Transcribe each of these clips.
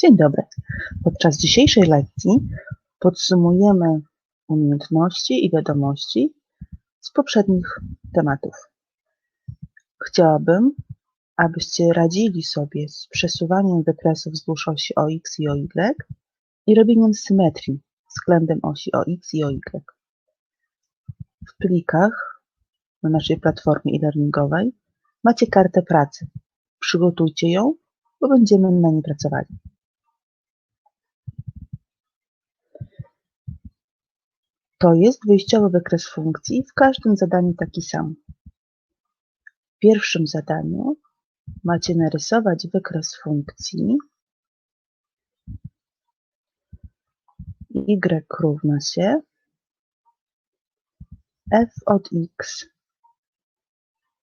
Dzień dobry. Podczas dzisiejszej lekcji podsumujemy umiejętności i wiadomości z poprzednich tematów. Chciałabym, abyście radzili sobie z przesuwaniem wykresów wzdłuż osi OX i OY i robieniem symetrii względem osi OX i OY. W plikach na naszej platformie e-learningowej macie kartę pracy. Przygotujcie ją, bo będziemy na niej pracowali. To jest wyjściowy wykres funkcji, w każdym zadaniu taki sam. W pierwszym zadaniu macie narysować wykres funkcji y równa się f od x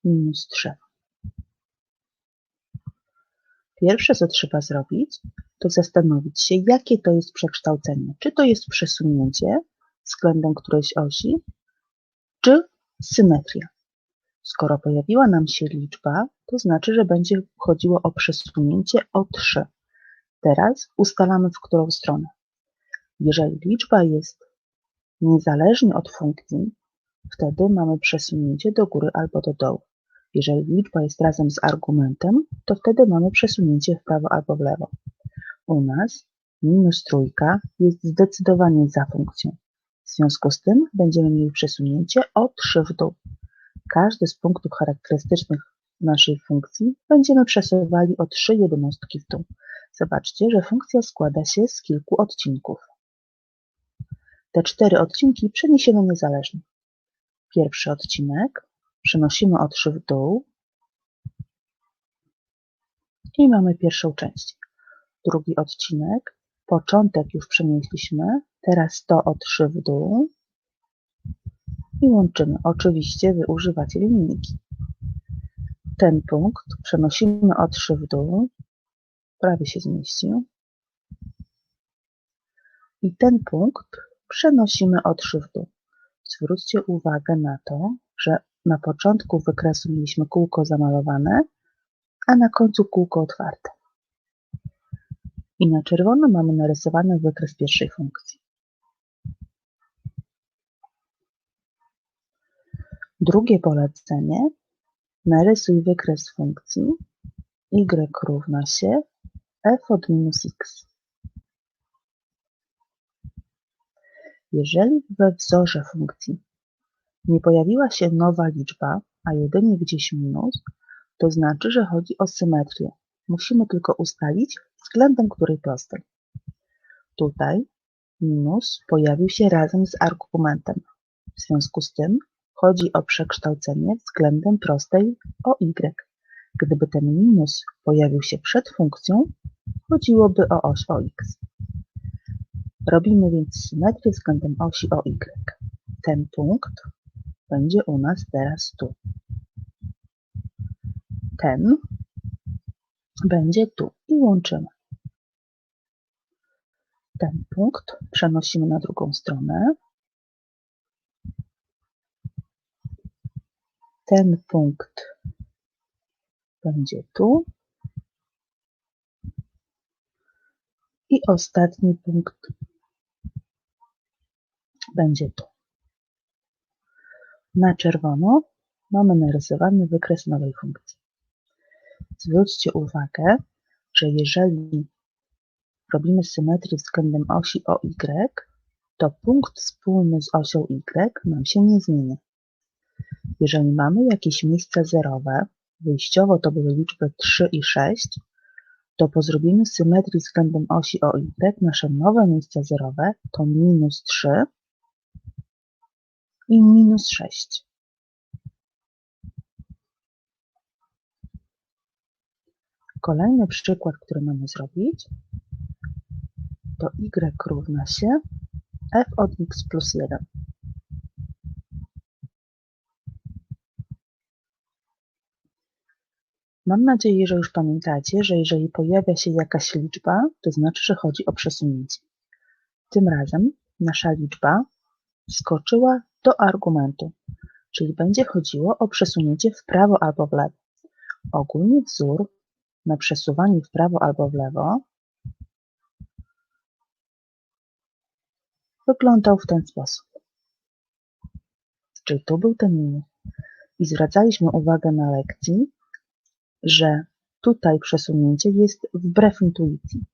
minus 3. Pierwsze, co trzeba zrobić, to zastanowić się, jakie to jest przekształcenie. Czy to jest przesunięcie względem którejś osi, czy symetria. Skoro pojawiła nam się liczba, to znaczy, że będzie chodziło o przesunięcie o 3. Teraz ustalamy, w którą stronę. Jeżeli liczba jest niezależnie od funkcji, wtedy mamy przesunięcie do góry albo do dołu. Jeżeli liczba jest razem z argumentem, to wtedy mamy przesunięcie w prawo albo w lewo. U nas minus trójka jest zdecydowanie za funkcją. W związku z tym będziemy mieli przesunięcie o 3 w dół. Każdy z punktów charakterystycznych naszej funkcji będziemy przesuwali o 3 jednostki w dół. Zobaczcie, że funkcja składa się z kilku odcinków. Te cztery odcinki przeniesiemy niezależnie. Pierwszy odcinek przenosimy o 3 w dół i mamy pierwszą część. Drugi odcinek, początek już przenieśliśmy, Teraz to o 3 w dół i łączymy. Oczywiście wy używacie linijki. Ten punkt przenosimy o 3 w dół, prawie się zmieścił. I ten punkt przenosimy o 3 w dół. Zwróćcie uwagę na to, że na początku wykresu mieliśmy kółko zamalowane, a na końcu kółko otwarte. I na czerwono mamy narysowany wykres pierwszej funkcji. Drugie polecenie: narysuj wykres funkcji y równa się f od minus x. Jeżeli we wzorze funkcji nie pojawiła się nowa liczba, a jedynie gdzieś minus, to znaczy, że chodzi o symetrię. Musimy tylko ustalić, względem której prostej. Tutaj minus pojawił się razem z argumentem. W związku z tym Chodzi o przekształcenie względem prostej o y. Gdyby ten minus pojawił się przed funkcją, chodziłoby o oś o x. Robimy więc symetrię względem osi o y. Ten punkt będzie u nas teraz tu. Ten będzie tu i łączymy. Ten punkt przenosimy na drugą stronę ten punkt będzie tu i ostatni punkt będzie tu. Na czerwono mamy narysowany wykres nowej funkcji. Zwróćcie uwagę, że jeżeli robimy symetrię względem osi OY, to punkt wspólny z osią Y nam się nie zmienia. Jeżeli mamy jakieś miejsca zerowe, wyjściowo to były liczby 3 i 6, to po zrobieniu symetrii względem osi OY nasze nowe miejsca zerowe to minus 3 i minus 6. Kolejny przykład, który mamy zrobić, to y równa się f od x plus 1. Mam nadzieję, że już pamiętacie, że jeżeli pojawia się jakaś liczba, to znaczy, że chodzi o przesunięcie. Tym razem nasza liczba skoczyła do argumentu, czyli będzie chodziło o przesunięcie w prawo albo w lewo. Ogólnie wzór na przesuwanie w prawo albo w lewo wyglądał w ten sposób. Czyli tu był ten minus. I zwracaliśmy uwagę na lekcji, że tutaj przesunięcie jest wbrew intuicji.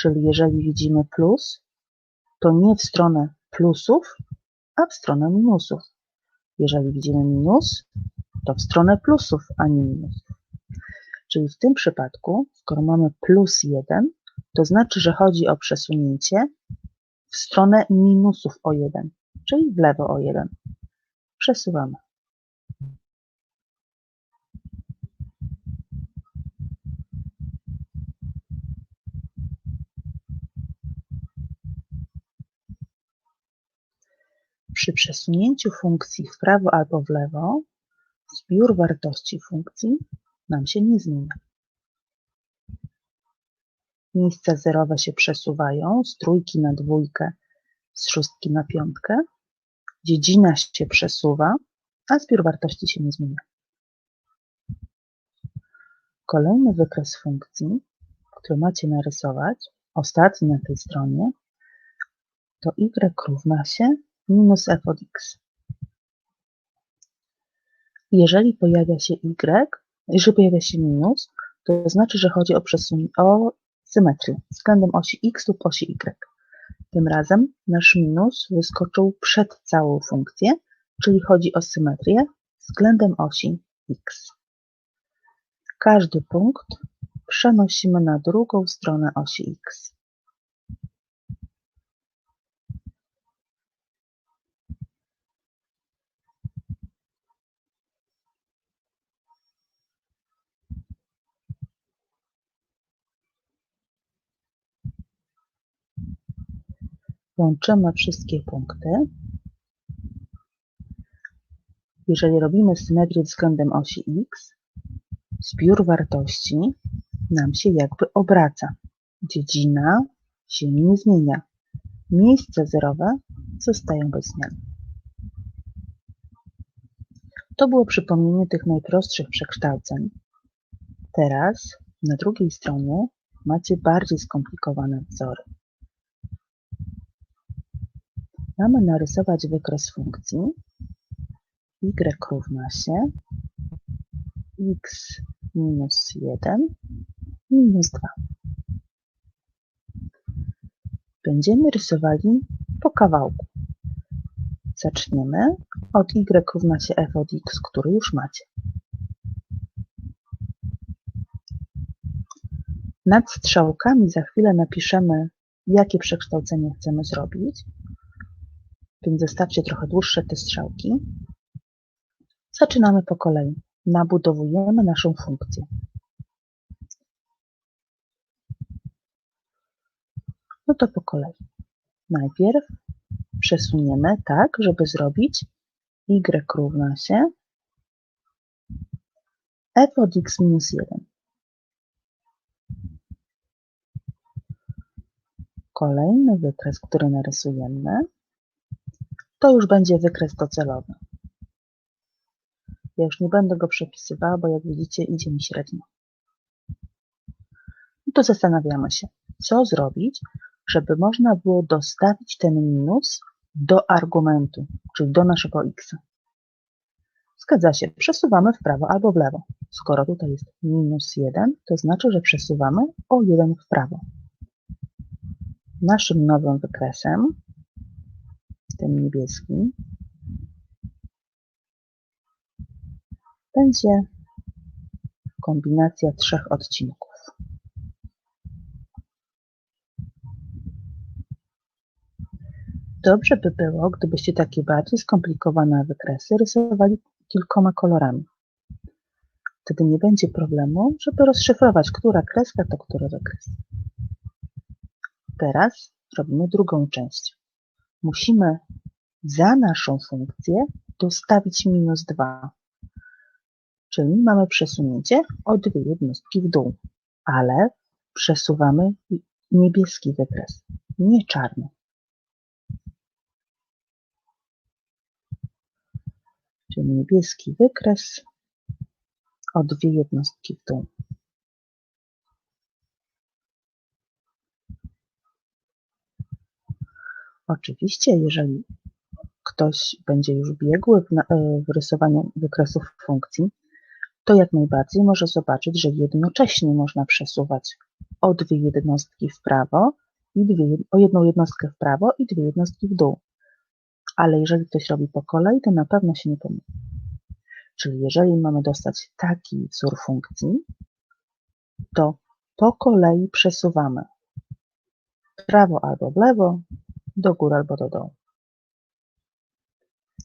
Czyli jeżeli widzimy plus, to nie w stronę plusów, a w stronę minusów. Jeżeli widzimy minus, to w stronę plusów, a nie minusów. Czyli w tym przypadku, skoro mamy plus 1, to znaczy, że chodzi o przesunięcie w stronę minusów o 1, czyli w lewo o 1. Przesuwamy. Przy przesunięciu funkcji w prawo albo w lewo zbiór wartości funkcji nam się nie zmienia. Miejsca zerowe się przesuwają z trójki na dwójkę, z szóstki na piątkę. Dziedzina się przesuwa, a zbiór wartości się nie zmienia. Kolejny wykres funkcji, który macie narysować, ostatni na tej stronie, to y równa się minus f od x. Jeżeli pojawia się y, jeżeli pojawia się minus, to znaczy, że chodzi o, przesun- o symetrię względem osi x lub osi y. Tym razem nasz minus wyskoczył przed całą funkcję, czyli chodzi o symetrię względem osi x. Każdy punkt przenosimy na drugą stronę osi x. Łączymy wszystkie punkty. Jeżeli robimy symetrię względem osi x, zbiór wartości nam się jakby obraca. Dziedzina się nie zmienia. Miejsca zerowe zostają bez zmian. To było przypomnienie tych najprostszych przekształceń. Teraz na drugiej stronie macie bardziej skomplikowane wzory. Mamy narysować wykres funkcji y równa się x minus 1 minus 2. Będziemy rysowali po kawałku. Zaczniemy od y równa się f od x, który już macie. Nad strzałkami za chwilę napiszemy, jakie przekształcenie chcemy zrobić więc zostawcie trochę dłuższe te strzałki. Zaczynamy po kolei. Nabudowujemy naszą funkcję. No to po kolei. Najpierw przesuniemy tak, żeby zrobić y równa się f od x minus 1. Kolejny wykres, który narysujemy, to już będzie wykres docelowy. Ja już nie będę go przepisywała, bo jak widzicie idzie mi średnio. I tu zastanawiamy się, co zrobić, żeby można było dostawić ten minus do argumentu, czyli do naszego x. Zgadza się, przesuwamy w prawo albo w lewo. Skoro tutaj jest minus 1, to znaczy, że przesuwamy o 1 w prawo. Naszym nowym wykresem tym niebieskim, będzie kombinacja trzech odcinków. Dobrze by było, gdybyście takie bardziej skomplikowane wykresy rysowali kilkoma kolorami. Wtedy nie będzie problemu, żeby rozszyfrować, która kreska to który wykres. Teraz robimy drugą część musimy za naszą funkcję dostawić minus 2. Czyli mamy przesunięcie o dwie jednostki w dół, ale przesuwamy niebieski wykres, nie czarny. Czyli niebieski wykres o dwie jednostki w dół. Oczywiście, jeżeli ktoś będzie już biegły w, e, w rysowaniu wykresów funkcji, to jak najbardziej może zobaczyć, że jednocześnie można przesuwać o dwie jednostki w prawo i dwie, o jedną jednostkę w prawo i dwie jednostki w dół. Ale jeżeli ktoś robi po kolei, to na pewno się nie pomyli. Czyli jeżeli mamy dostać taki wzór funkcji, to po kolei przesuwamy w prawo albo w lewo, do góry albo do dołu.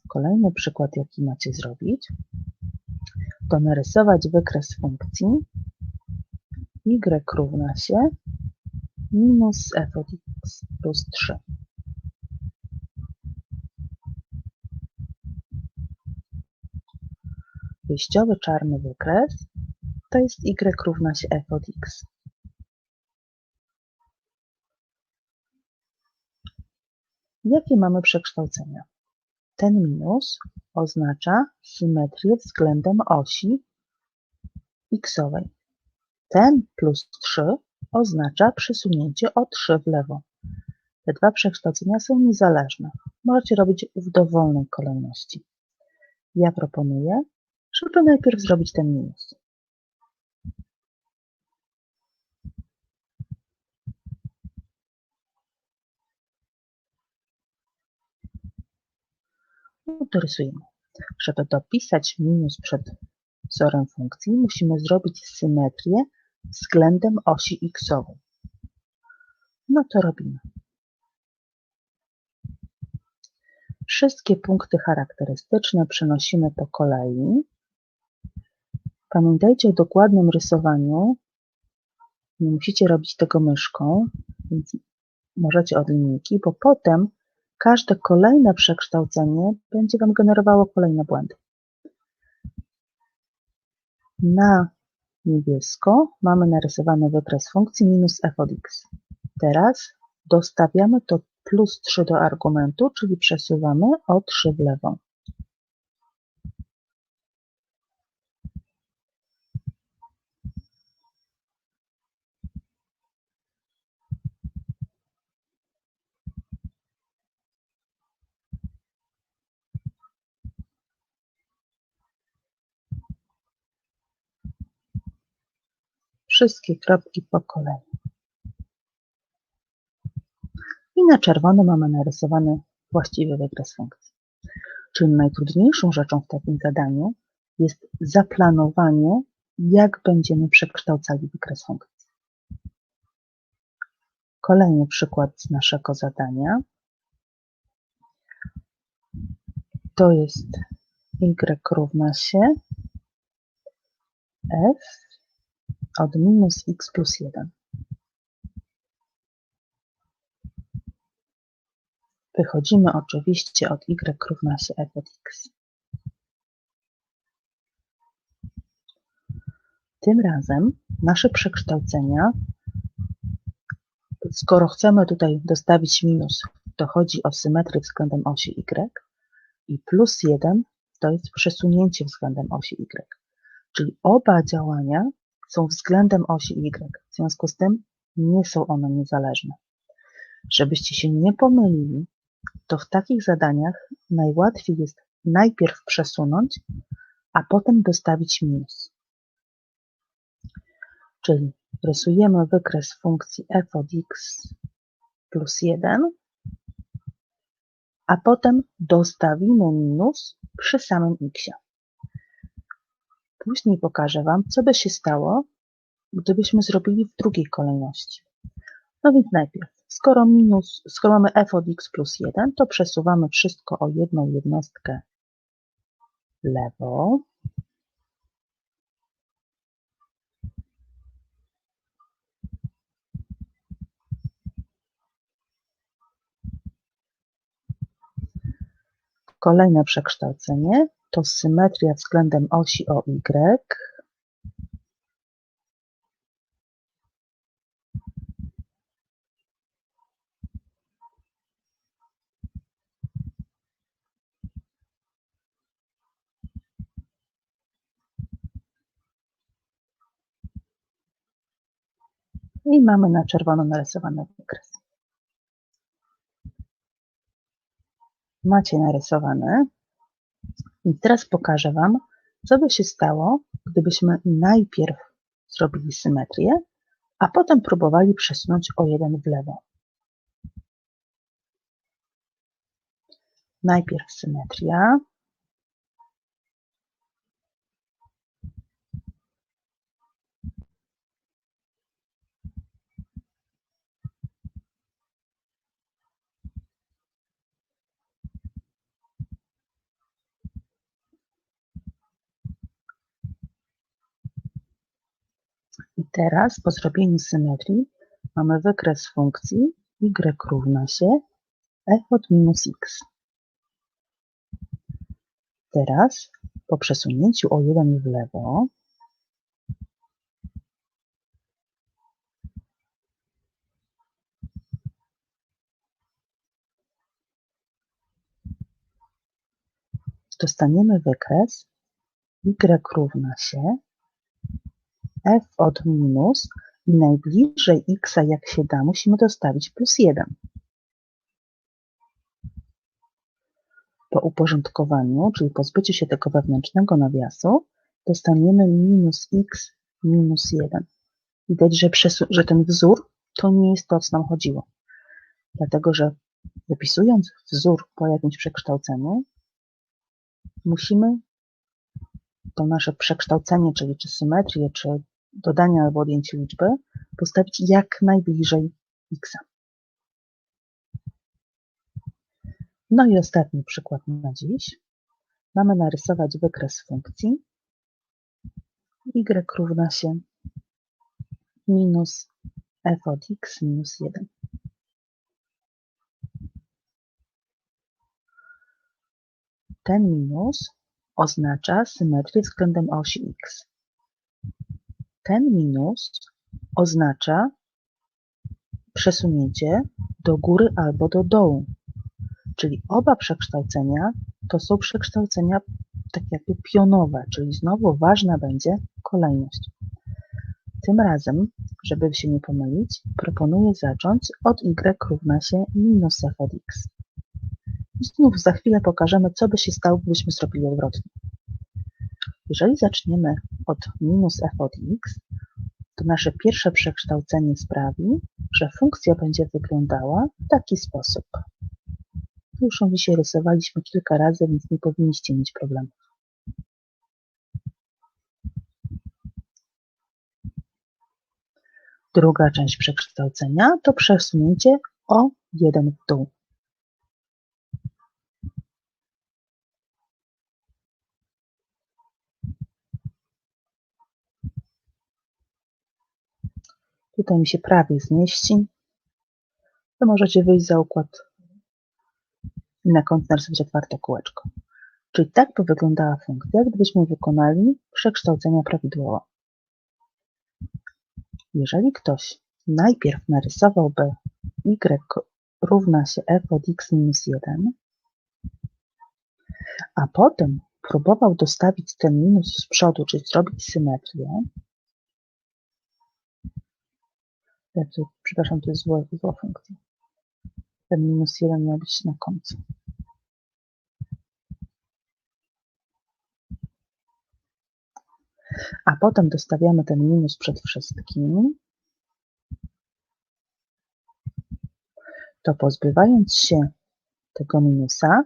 Kolejny przykład, jaki macie zrobić, to narysować wykres funkcji y równa się minus f od x plus 3. Wyjściowy czarny wykres to jest y równa się f od x. Jakie mamy przekształcenia? Ten minus oznacza symetrię względem osi xowej. Ten plus 3 oznacza przesunięcie o 3 w lewo. Te dwa przekształcenia są niezależne. Możecie robić w dowolnej kolejności. Ja proponuję, żeby najpierw zrobić ten minus. No. Żeby dopisać minus przed wzorem funkcji, musimy zrobić symetrię względem osi xowej. No to robimy. Wszystkie punkty charakterystyczne przenosimy po kolei. Pamiętajcie o dokładnym rysowaniu. Nie musicie robić tego myszką, więc możecie od linijki, bo potem Każde kolejne przekształcenie będzie Wam generowało kolejne błędy. Na niebiesko mamy narysowany wykres funkcji minus f od x. Teraz dostawiamy to plus 3 do argumentu, czyli przesuwamy o 3 w lewo. Wszystkie kropki po kolei. I na czerwono mamy narysowany właściwy wykres funkcji. Czyli najtrudniejszą rzeczą w takim zadaniu jest zaplanowanie, jak będziemy przekształcali wykres funkcji. Kolejny przykład z naszego zadania to jest y równa się f od minus x plus 1. Wychodzimy oczywiście od y równa się f od x. Tym razem nasze przekształcenia, skoro chcemy tutaj dostawić minus, to chodzi o symetrię względem osi y i plus 1 to jest przesunięcie względem osi y. Czyli oba działania są względem osi Y. W związku z tym nie są one niezależne. Żebyście się nie pomylili, to w takich zadaniach najłatwiej jest najpierw przesunąć, a potem dostawić minus. Czyli rysujemy wykres funkcji f od x plus 1, a potem dostawimy minus przy samym x. Później pokażę Wam, co by się stało, gdybyśmy zrobili w drugiej kolejności. No więc najpierw, skoro, minus, skoro mamy f od x plus 1, to przesuwamy wszystko o jedną jednostkę lewo. Kolejne przekształcenie to symetria względem osi OY i mamy na czerwono narysowany wykres. macie narysowane. I teraz pokażę Wam, co by się stało, gdybyśmy najpierw zrobili symetrię, a potem próbowali przesunąć o jeden w lewo. Najpierw symetria. I teraz po zrobieniu symetrii mamy wykres funkcji y równa się f od minus x. Teraz po przesunięciu o 1 w lewo dostaniemy wykres y równa się f od minus i najbliżej x jak się da musimy dostawić plus 1. Po uporządkowaniu, czyli pozbyciu się tego wewnętrznego nawiasu, dostaniemy minus x minus 1. Widać, że, że ten wzór to nie jest to, o co nam chodziło. Dlatego, że wypisując wzór po jakimś przekształceniu, musimy to nasze przekształcenie, czyli czy symetrię, czy dodanie albo odjęcie liczby, postawić jak najbliżej x. No i ostatni przykład na dziś. Mamy narysować wykres funkcji y równa się minus f od x minus 1. Ten minus oznacza symetrię względem osi x. Ten minus oznacza przesunięcie do góry albo do dołu. Czyli oba przekształcenia to są przekształcenia tak jakby pionowe, czyli znowu ważna będzie kolejność. Tym razem, żeby się nie pomylić, proponuję zacząć od y równa się minus f od x. I znów za chwilę pokażemy, co by się stało, gdybyśmy zrobili odwrotnie. Jeżeli zaczniemy od minus f od x, to nasze pierwsze przekształcenie sprawi, że funkcja będzie wyglądała w taki sposób. Już ją dzisiaj rysowaliśmy kilka razy, więc nie powinniście mieć problemów. Druga część przekształcenia to przesunięcie o jeden w dół. Tutaj mi się prawie zmieści. To możecie wyjść za układ i na kąt narysować otwarte kółeczko. Czyli tak by wyglądała funkcja, gdybyśmy wykonali przekształcenia prawidłowo. Jeżeli ktoś najpierw narysowałby y równa się f od x minus 1, a potem próbował dostawić ten minus z przodu, czyli zrobić symetrię, przepraszam, to jest zła, zła funkcja. Ten minus 1 miał być na końcu. A potem dostawiamy ten minus przed wszystkim. To pozbywając się tego minusa,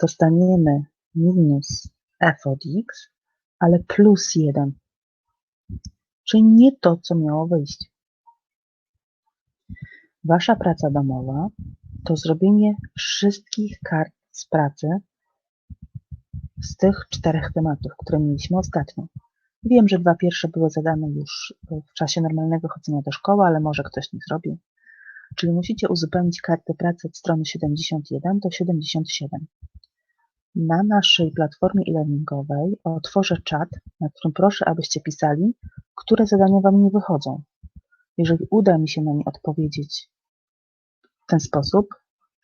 dostaniemy minus f od x, ale plus 1. Czyli nie to, co miało wyjść. Wasza praca domowa to zrobienie wszystkich kart z pracy z tych czterech tematów, które mieliśmy ostatnio. Wiem, że dwa pierwsze były zadane już w czasie normalnego chodzenia do szkoły, ale może ktoś nie zrobił. Czyli musicie uzupełnić kartę pracy od strony 71 do 77. Na naszej platformie e-learningowej otworzę czat, na którym proszę, abyście pisali, które zadania Wam nie wychodzą. Jeżeli uda mi się na nie odpowiedzieć w ten sposób,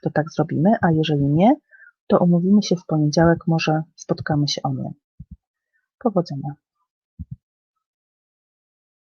to tak zrobimy, a jeżeli nie, to umówimy się w poniedziałek, może spotkamy się online. Powodzenia.